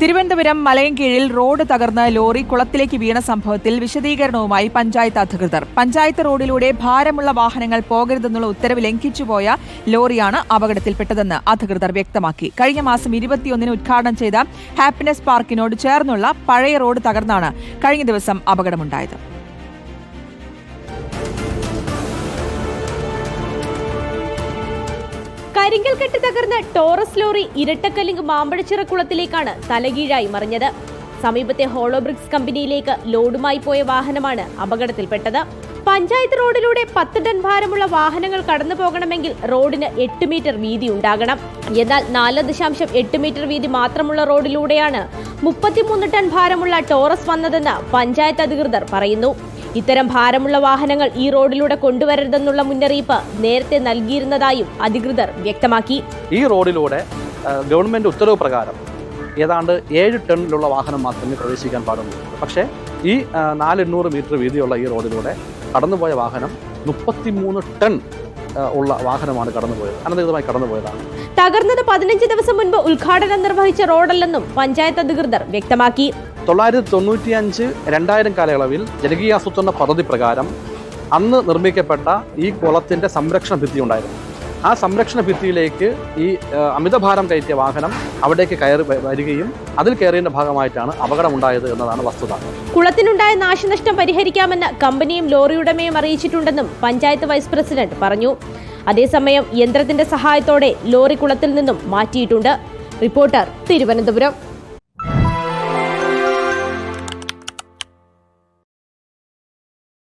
തിരുവനന്തപുരം മലയൻകീഴിൽ റോഡ് തകർന്ന് ലോറി കുളത്തിലേക്ക് വീണ സംഭവത്തിൽ വിശദീകരണവുമായി പഞ്ചായത്ത് അധികൃതർ. പഞ്ചായത്ത് റോഡിലൂടെ ഭാരമുള്ള വാഹനങ്ങൾ പോകരുതെന്നുള്ള ഉത്തരവ് ലംഘിച്ചുപോയ ലോറിയാണ് അപകടത്തിൽപ്പെട്ടതെന്ന് അധികൃതർ വ്യക്തമാക്കി. കഴിഞ്ഞ മാസം ഇരുപത്തിയൊന്നിന് ഉദ്ഘാടനം ചെയ്ത ഹാപ്പിനെസ് പാർക്കിനോട് ചേർന്നുള്ള പഴയ റോഡ് തകർന്നാണ് കഴിഞ്ഞ ദിവസം അപകടമുണ്ടായത്. കരിങ്കൽ കെട്ടി തകർന്ന ടോറസ് ലോറി ഇരട്ടക്കല്ലിങ്ക് മാമ്പഴച്ചിറ കുളത്തിലേക്കാണ് തലകീഴായി മറിഞ്ഞത്. സമീപത്തെ ഹോളോബ്രിക്സ് കമ്പനിയിലേക്ക് ലോഡുമായി പോയ വാഹനമാണ് അപകടത്തിൽപ്പെട്ടത്. പഞ്ചായത്ത് റോഡിലൂടെ പത്ത് ടൺ ഭാരമുള്ള വാഹനങ്ങൾ കടന്നു പോകണമെങ്കിൽ റോഡിന് എട്ട് മീറ്റർ വീതി ഉണ്ടാകണം. എന്നാൽ നാല് ദശാംശം എട്ട് മീറ്റർ വീതി മാത്രമുള്ള റോഡിലൂടെയാണ് മുപ്പത്തിമൂന്ന് ടൺ ഭാരമുള്ള ടോറസ് വന്നതെന്ന് പഞ്ചായത്ത് അധികൃതർ പറയുന്നു. ഇത്തരം ഭാരമുള്ള വാഹനങ്ങൾ ഈ റോഡിലൂടെ കൊണ്ടുവരരുതെന്നുള്ള മുന്നറിയിപ്പ് നേരത്തെ നൽകിയിരുന്നതായും അധികൃതർ വ്യക്തമാക്കി. ഈ റോഡിലൂടെ ഗവൺമെന്റ് ഉത്തരവ് പ്രകാരം ഏതാണ്ട് ഏഴ് ടണ്ണിലുള്ള വാഹനം മാത്രമേ പ്രവേശിക്കാൻ പാടുള്ളൂ. പക്ഷേ ഈ ആ, നാല് എണ്ണൂറ് മീറ്റർ വീതിയുള്ള ഈ റോഡിലൂടെ കടന്നുപോയ വാഹനം മുപ്പത്തിമൂന്ന് ടൺ ഉള്ള വാഹനമാണ് കടന്നുപോയത്. അനധികൃതമായി കടന്നുപോയതാണ്. തകർന്നത് പതിനഞ്ച് ദിവസം മുൻപ് ഉദ്ഘാടനം നിർവഹിച്ച റോഡല്ലെന്നും പഞ്ചായത്ത് അധികൃതർ വ്യക്തമാക്കി. തൊള്ളായിരത്തി തൊണ്ണൂറ്റിയഞ്ച് രണ്ടായിരം കാലയളവിൽ ജനകീയാസൂത്രണ പദ്ധതി പ്രകാരം അന്ന് നിർമ്മിക്കപ്പെട്ട ഈ കുളത്തിന്റെ സംരക്ഷണ ഭിത്തി ഉണ്ടായിരുന്നു. ആ സംരക്ഷണ ഭിത്തിയിലേക്ക് ഈ അമിതഭാരം കയറ്റിയ വാഹനം അവിടേക്ക് കയറി വരികയും അതിൽ കയറിയതിന്റെ ഭാഗമായിട്ടാണ് അപകടമുണ്ടായത് എന്നതാണ് വസ്തുത. കുളത്തിനുണ്ടായ നാശനഷ്ടം പരിഹരിക്കാമെന്ന് കമ്പനിയും ലോറിയുടമയും അറിയിച്ചിട്ടുണ്ടെന്നും പഞ്ചായത്ത് വൈസ് പ്രസിഡന്റ് പറഞ്ഞു. അതേസമയം യന്ത്രത്തിന്റെ സഹായത്തോടെ ലോറി കുളത്തിൽ നിന്നും മാറ്റിയിട്ടുണ്ട്. റിപ്പോർട്ടർ തിരുവനന്തപുരം.